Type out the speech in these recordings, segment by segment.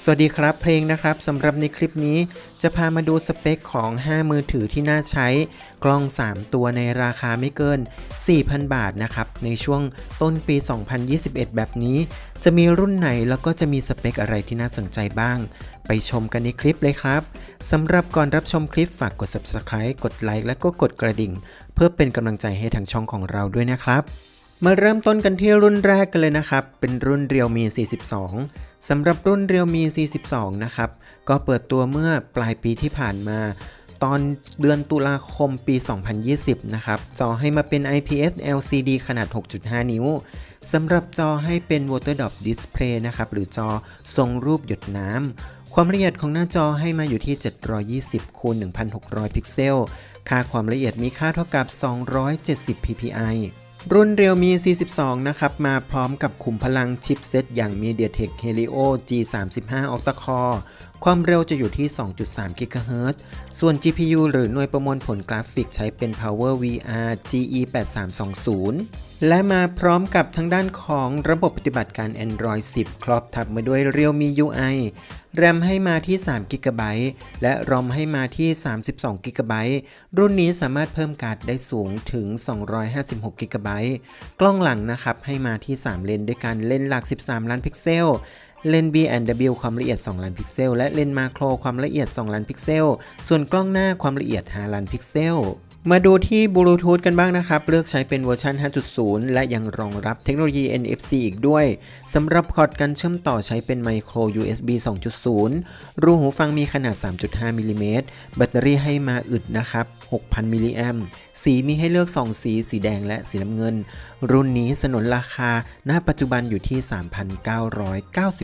สวัสดีครับเพลงนะครับสำหรับในคลิปนี้จะพามาดูสเปคของ 5 มือถือที่น่าใช้กล้อง 3 ตัวในราคาไม่เกิน 4,000 บาทนะครับ ในช่วงต้นปี 2021 แบบนี้ จะมีรุ่นไหนแล้วก็จะมีสเปคอะไรที่น่าสนใจบ้าง ไปชมกันในคลิปเลยครับสำหรับก่อนรับชมคลิปฝากกด subscribe กดไลค์และก็กดกระดิ่ง เพื่อเป็นกำลังใจให้ทางช่องของเราด้วยนะครับมาเริ่มต้นกันที่รุ่นแรกกันเลยนะครับ เป็นรุ่น Realme 42 สำหรับรุ่น Realme 42 นะครับ ก็เปิดตัวเมื่อปลายปีที่ผ่านมา ตอนเดือนตุลาคมปี 2020 นะครับ จอให้มาเป็น IPS LCD ขนาด 6.5 นิ้ว สำหรับจอให้เป็น Water Drop Display นะครับ หรือจอทรงรูปหยดน้ำ ความละเอียดของหน้าจอให้มาอยู่ที่ 720คูณ1,600 พิกเซล ค่าความละเอียดมีค่าเท่ากับ 270 ppi รุ่น Realme C12 นะครับ มาพร้อมกับขุมพลังชิปเซตอย่าง MediaTek Helio G35 Octa-core ความเร็วจะอยู่ที่ 2.3 GHz ส่วน GPU หรือหน่วยประมวลผลกราฟิกใช้เป็น Power VR GE8320 และมาพร้อมกับทางด้านของระบบปฏิบัติการ Android 10 ครอบทับมาด้วย Realme UI แรมให้มาที่3 g b และ ROM ให้มาที่ 32 g b รุ่นนี้สามารถเพิ่มการ์ดได้สูงถึง 256 g b กล้องหลังนะครับให้มาที่ 3 เลนด้วยกันเลนหลัก 13 ล้านพิกเซล เลน B&W ความละเอียด 2 ล้านพิกเซล และเลนมาโครความละเอียด 2 ล้านพิกเซล ส่วนกล้องหน้าความละเอียด 5 ล้านพิกเซล มาดูที่บลูทูธกันบ้างนะครับ เลือกใช้เป็นเวอร์ชัน 5.0 และยังรองรับเทคโนโลยี NFC อีกด้วยสำหรับพอร์ตการเชื่อมต่อใช้เป็น Micro USB 2.0 รูหูฟังมีขนาด 3.5 มิลลิเมตรแบตเตอรี่ให้มาอึดนะครับ 6,000 มิลลิแอมสีมีให้เลือก 2 สี สีแดงและสีน้ำเงิน รุ่นนี้สนนราคา ณ ปัจจุบันอยู่ที่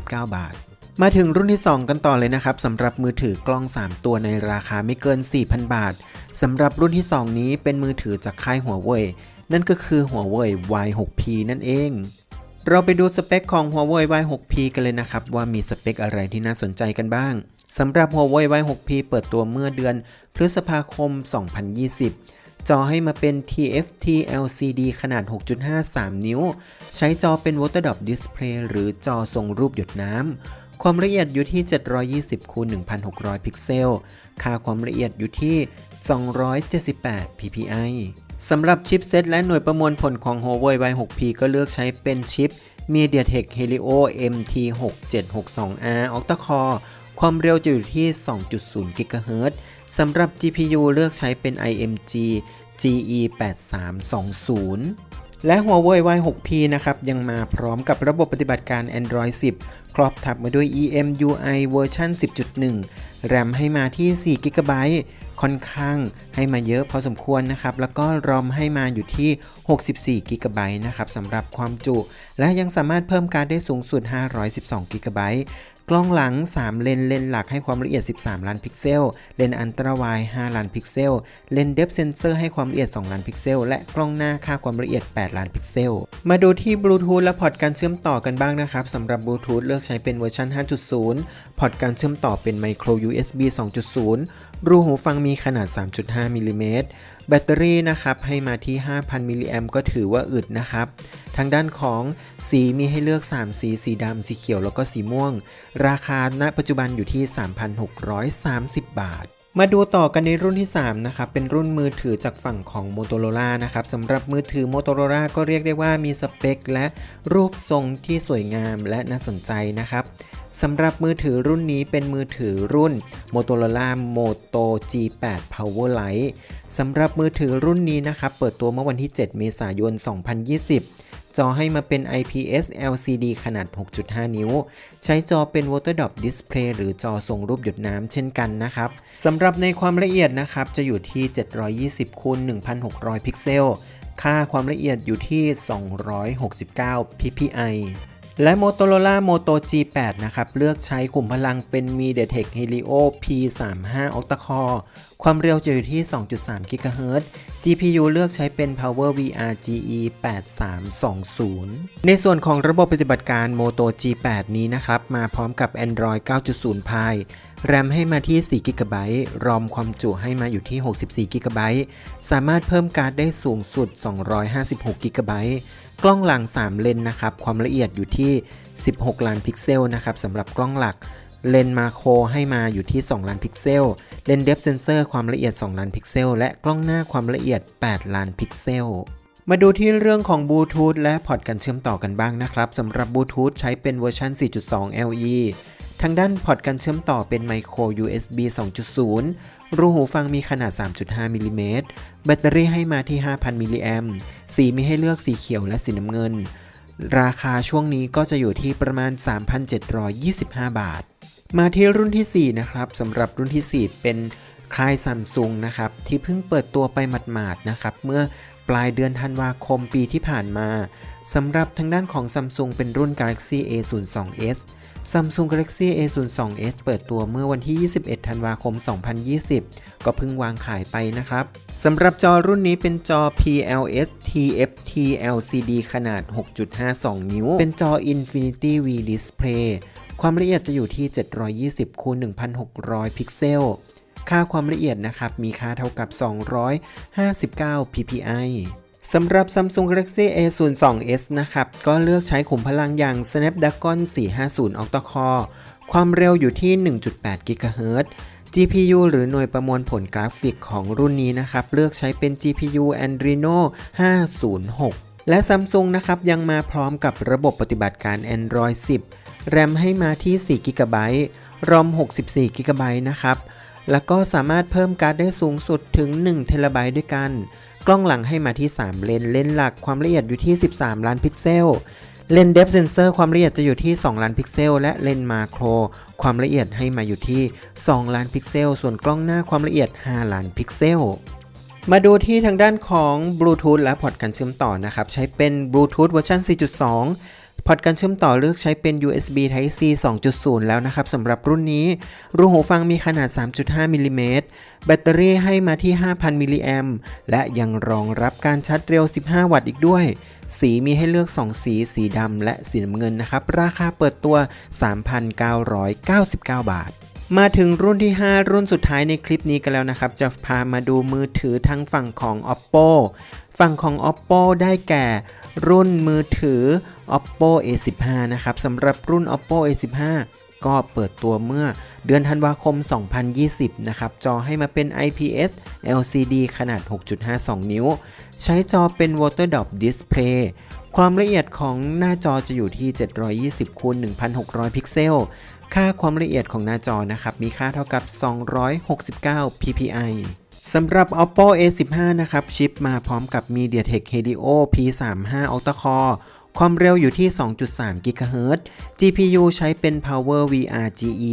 3,999 บาท มาถึงรุ่นที่ 2 กันต่อเลยนะครับสำหรับมือถือกล้อง 3 ตัวในราคาไม่เกิน 4,000 บาทสำหรับรุ่นที่ 2 นี้เป็นมือถือจากค่ายหัวเว่ยนั่นก็คือหัวเว่ย Y6P นั่นเอง เราไปดูสเปคของหัวเว่ย Y6P กันเลยนะครับ ว่ามีสเปคอะไรที่น่าสนใจกันบ้างสำหรับหัวเว่ย Y6P เปิดตัวเมื่อเดือนพฤษภาคม 2020จอให้มาเป็น TFT LCD ขนาด 6.53 นิ้ว ใช้จอเป็น Water Drop Display หรือจอทรงรูปหยดน้ำ ความละเอียดอยู่ที่ 720คูณ1,600 พิกเซล ค่าความละเอียดอยู่ที่ 278 ppi สำหรับชิปเซตและหน่วยประมวลผลของ Huawei Y6P ก็เลือกใช้เป็นชิป MediaTek Helio MT6762R Octa-core ความเร็วจะอยู่ที่ 2.0 GHz สำหรับ GPU เลือกใช้เป็น IMG GE8320 และ Huawei Y6P นะครับ ยังมาพร้อมกับระบบปฏิบัติการ Android 10 ครอบทับมาด้วย EMUI เวอร์ชัน10.1 แรมให้มาที่ 4 GB ค่อนข้างให้มาเยอะพอสมควรนะครับ แล้วก็รอมให้มาอยู่ที่ 64 GB นะครับสำหรับความจุ และยังสามารถเพิ่มการได้สูงสุด 512 GB กล้องหลัง 3 เลนเลนหลักให้ความละเอียด 13 ล้านพิกเซล เลนอันตราไวด์5ล้านพิกเซล เลนเดฟเซนเซอร์ให้ความละเอียด 2 ล้านพิกเซล และกล้องหน้าค่าความละเอียด 8 ล้านพิกเซล มาดูที่บลูทูธและพอร์ตการเชื่อมต่อกันบ้างนะครับสำหรับบลูทูธเลือกใช้เป็นเวอร์ชัน5.0 พอร์ตการเชื่อมต่อเป็น Micro USB 2.0 รูหูฟังมีขนาด 3.5มิลลิเมตร แบตเตอรี่นะครับให้มาที่ 5,000 มิลลิแอมก็ถือว่าอึดนะครับ ทางด้านของสีมีให้เลือก 3 สี สีดำ สีเขียว แล้วก็สีม่วง ราคาณปัจจุบันอยู่ที่ 3,630 บาทมาดูต่อกันในรุ่นที่ 3 นะครับ เป็นรุ่นมือถือจากฝั่งของ Motorola นะครับสำหรับมือถือ Motorola ก็เรียกได้ว่ามีสเปค และรูปทรงที่สวยงามและน่าสนใจนะครับ สำหรับมือถือรุ่นนี้เป็นมือถือรุ่น Motorola Moto G8 Powerlite สำหรับมือถือรุ่นนี้นะครับ เปิดตัวเมื่อวันที่ 7 เมษายน 2020 จอให้มาเป็น IPS LCD ขนาด 6.5 นิ้ว ใช้จอเป็น Water Drop Display หรือจอทรงรูปหยดน้ำเช่นกันนะครับสำหรับในความละเอียดนะครับ จะอยู่ที่ 720คูณ1,600 พิกเซล ค่าความละเอียดอยู่ที่ 269 ppi และ Motorola Moto G8 นะครับ เลือกใช้ขุมพลังเป็น MediaTek Helio P35 Octa-core ความเร็วจะอยู่ที่ 2.3 GHz GPU เลือกใช้เป็น Power VR GE8320 ในส่วนของระบบปฏิบัติการ Moto G8 นี้นะครับ มาพร้อมกับ Android 9.0 Pie แรมให้มาที่ 4 g b รอมความจุให้มาอยู่ที่ 64 g b สามารถเพิ่มการ์ดได้สูงสุด 256 g b กล้องหลัง 3 เลนนะครับ ความละเอียดอยู่ที่ 16 ล้านพิกเซลนะครับสำหรับกล้องหลัก เลนมาโครให้มาอยู่ที่ 2 ล้านพิกเซล เลนเดฟเซนเซอร์ความละเอียด 2 ล้านพิกเซล และกล้องหน้าความละเอียด 8 ล้านพิกเซลมาดูที่เรื่องของบลูทูธและพอร์ตการเชื่อมต่อกันบ้างนะครับสำหรับบลูทูธใช้เป็นเวอร์ชัน 4.2 LE ทางด้านพอร์ตการเชื่อมต่อเป็นไมโคร USB 2.0 รูหูฟังมีขนาด 3.5 มิลลิเมตร แบตเตอรี่ให้มาที่ 5,000 มิลลิแอมป์สีมีให้เลือกสีเขียวและสีน้ำเงิน ราคาช่วงนี้ก็จะอยู่ที่ประมาณ 3,725 บาท มาที่รุ่นที่ 4 นะครับสำหรับรุ่นที่ 4 เป็นค่ายซัมซุงนะครับ ที่เพิ่งเปิดตัวไปหมาดๆนะครับ เมื่อปลายเดือนธันวาคมปีที่ผ่านมาสำหรับทางด้านของ Samsung เป็นรุ่น Galaxy A02s Samsung Galaxy A02s เปิดตัวเมื่อวันที่ 21 ธันวาคม 2020 ก็เพิ่งวางขายไปนะครับ สำหรับจอรุ่นนี้เป็นจอ PLS TFT LCD ขนาด 6.52 นิ้ว เป็นจอ Infinity V Display ความละเอียดจะอยู่ที่ 720คูณ1,600 พิกเซล ค่าความละเอียดนะครับ มีค่าเท่ากับ 259 ppi สำหรับ Samsung Galaxy A02s นะครับ ก็เลือกใช้ขุมพลังอย่าง Snapdragon 450 Octa Core ความเร็วอยู่ที่ 1.8 GHz GPU หรือหน่วยประมวลผลกราฟิกของรุ่นนี้นะครับ เลือกใช้เป็น GPU Adreno 506 และ Samsung นะครับยังมาพร้อมกับระบบปฏิบัติการ Android 10 แรมให้มาที่ 4 GB ROM 64 GB นะครับ แล้วก็สามารถเพิ่มการ์ดได้สูงสุดถึง1 t b ด้วยกัน กล้องหลังให้มาที่ 3 เลนเลนหลักความละเอียดอยู่ที่ 13 ล้านพิกเซลเลนเดฟเซนเซอร์ความละเอียดจะอยู่ที่ 2 ล้านพิกเซล และเลนมาโคร ความละเอียดให้มาอยู่ที่ 2 ล้านพิกเซล ส่วนกล้องหน้าความละเอียด 5 ล้านพิกเซล มาดูที่ทางด้านของบลูทูธและพอร์ตการเชื่อมต่อนะครับ ใช้เป็นบลูทูธเวอร์ชัน4.2 พอร์ตการเชื่อมต่อเลือกใช้เป็น USB Type C 2.0 แล้วนะครับสำหรับรุ่นนี้ รูหูฟังมีขนาด 3.5 มิลลิเมตร แบตเตอรี่ให้มาที่ 5,000 มิลลิแอมและยังรองรับการชาร์จเร็ว 15 วัตต์อีกด้วย สีมีให้เลือก 2 สี สีดำและสีน้ำเงินนะครับ ราคาเปิดตัว 3,999 บาท มาถึงรุ่นที่ 5 รุ่นสุดท้ายในคลิปนี้กันแล้วนะครับ จะพามาดูมือถือทางฝั่งของ Oppo ฝั่งของ Oppo ได้แก่รุ่นมือถือ Oppo A15 นะครับสำหรับรุ่น Oppo A15 ก็เปิดตัวเมื่อเดือนธันวาคม 2020 นะครับ จอให้มาเป็น IPS LCD ขนาด 6.52 นิ้ว ใช้จอเป็น Water Drop Display ความละเอียดของหน้าจอจะอยู่ที่ 720คูณ1,600 พิกเซล ค่าความละเอียดของหน้าจอนะครับ มีค่าเท่ากับ 269 ppi สำหรับ Oppo A15 นะครับ ชิปมาพร้อมกับ MediaTek Helio P35 Octa Core ความเร็วอยู่ที่ 2.3 GHz GPU ใช้เป็น Power VR GE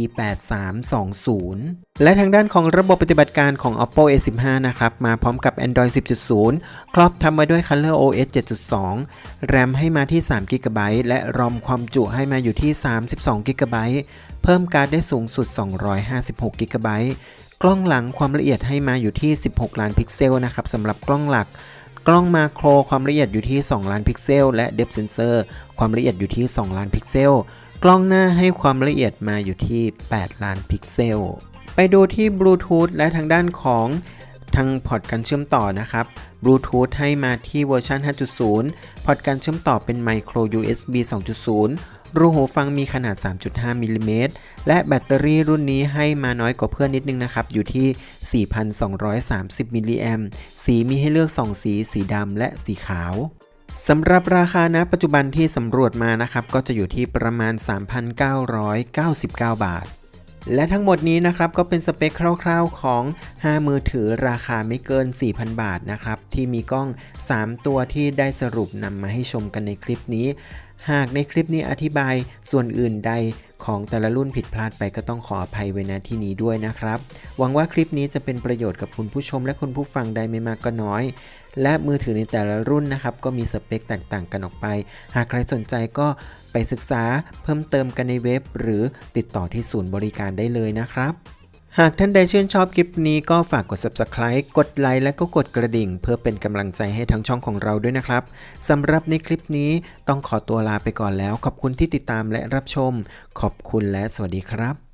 8320 และทางด้านของระบบปฏิบัติการของ Oppo A15 นะครับ มาพร้อมกับ Android 10.0 ครอบทำมาด้วย Color OS 7.2แรมให้มาที่ 3 GB และ ROM ความจุให้มาอยู่ที่ 32 GB เพิ่มการ์ดได้สูงสุด 256 GB กล้องหลังความละเอียดให้มาอยู่ที่ 16 ล้านพิกเซลนะครับสำหรับกล้องหลัก กล้องมาโครความละเอียดอยู่ที่ 2 ล้านพิกเซล และเดฟเซนเซอร์ความละเอียดอยู่ที่ 2 ล้านพิกเซล กล้องหน้าให้ความละเอียดมาอยู่ที่ 8 ล้านพิกเซล ไปดูที่บลูทูธและทางด้านของทางพอร์ตการเชื่อมต่อนะครับบลูทูธให้มาที่เวอร์ชัน5.0 พอร์ตการเชื่อมต่อเป็นไมโคร USB 2.0 รูหูฟังมีขนาด 3.5 มิลลิเมตร และแบตเตอรี่รุ่นนี้ให้มาน้อยกว่าเพื่อนนิดนึงนะครับ อยู่ที่ 4,230 มิลลิแอมสีมีให้เลือก 2 สี สีดำและสีขาวสำหรับราคาณปัจจุบันที่สำรวจมานะครับ ก็จะอยู่ที่ประมาณ 3,999 บาท และทั้งหมดนี้นะครับก็เป็นสเปคคร่าวๆของ 5 มือถือราคาไม่เกิน 4,000 บาทนะครับ ที่มีกล้อง 3 ตัวที่ได้สรุปนำมาให้ชมกันในคลิปนี้ หากในคลิปนี้อธิบายส่วนอื่นใดของแต่ละรุ่นผิดพลาดไปก็ต้องขออภัยไว้ณที่นี้ด้วยนะครับ หวังว่าคลิปนี้จะเป็นประโยชน์กับคุณผู้ชมและคุณผู้ฟังได้ไม่มากก็น้อย และมือถือในแต่ละรุ่นนะครับ ก็มีสเปคแตกต่างกันออกไป หากใครสนใจก็ไปศึกษาเพิ่มเติมกันในเว็บ หรือติดต่อที่ศูนย์บริการได้เลยนะครับ หากท่านใดชื่นชอบคลิปนี้ก็ฝากกด subscribe กดไลค์และก็กดกระดิ่ง เพื่อเป็นกำลังใจให้ทั้งช่องของเราด้วยนะครับสำหรับในคลิปนี้ต้องขอตัวลาไปก่อนแล้ว ขอบคุณที่ติดตามและรับชม ขอบคุณและสวัสดีครับ